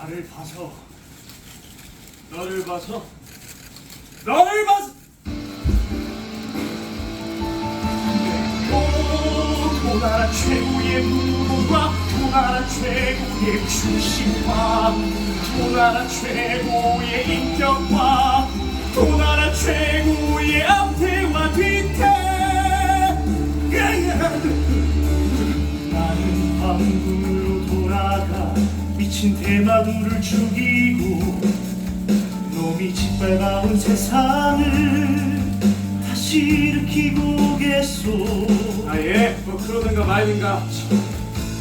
나를 봐서 너를 봐서 너를 봐서. 오, 도나라 최고의 무과 도나라 최고의 출신과 도나라 최고의 인격과 도나라 최고의 앞태와 뒤태 나는 돌아가 미친 대마도를 죽이고 놈이 짓밟아온 세상을 다시 일으키고 오겠소. 아예. 뭐 그러든가 말든가.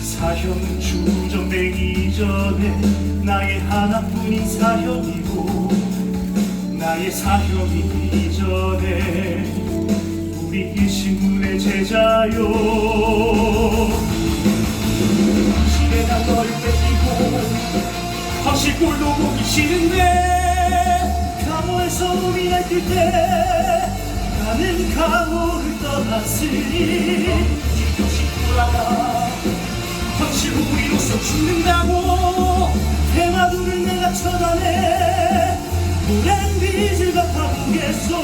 사형은 주정되기 전에 나의 하나뿐인 사형이고 나의 사형이 이전에 우리 일신문의 제자요 꼴도 보기 싫은데 감옥에서 몸이 날뛸 때 나는 감옥을 떠났으니 지금씩 돌아가 혹시 우리로서 죽는다고 대마도를 내가 쳐다내 오랜 빚을 갚아보겠소.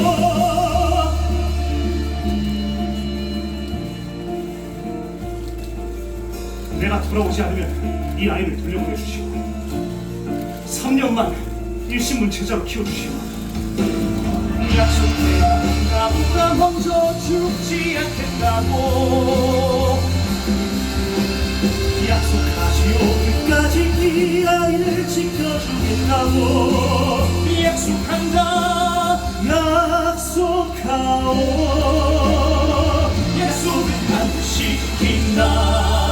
내가 돌아오지 않으면 이 아이를 돌려보내주시오 3년만 일신문체자로 키워주시오. 약속해 나보다 먼저 죽지 않겠다고 약속하지요 끝까지 이 아이를 지켜주겠다고 약속한다 약속하오 약속은 반드시 지킨다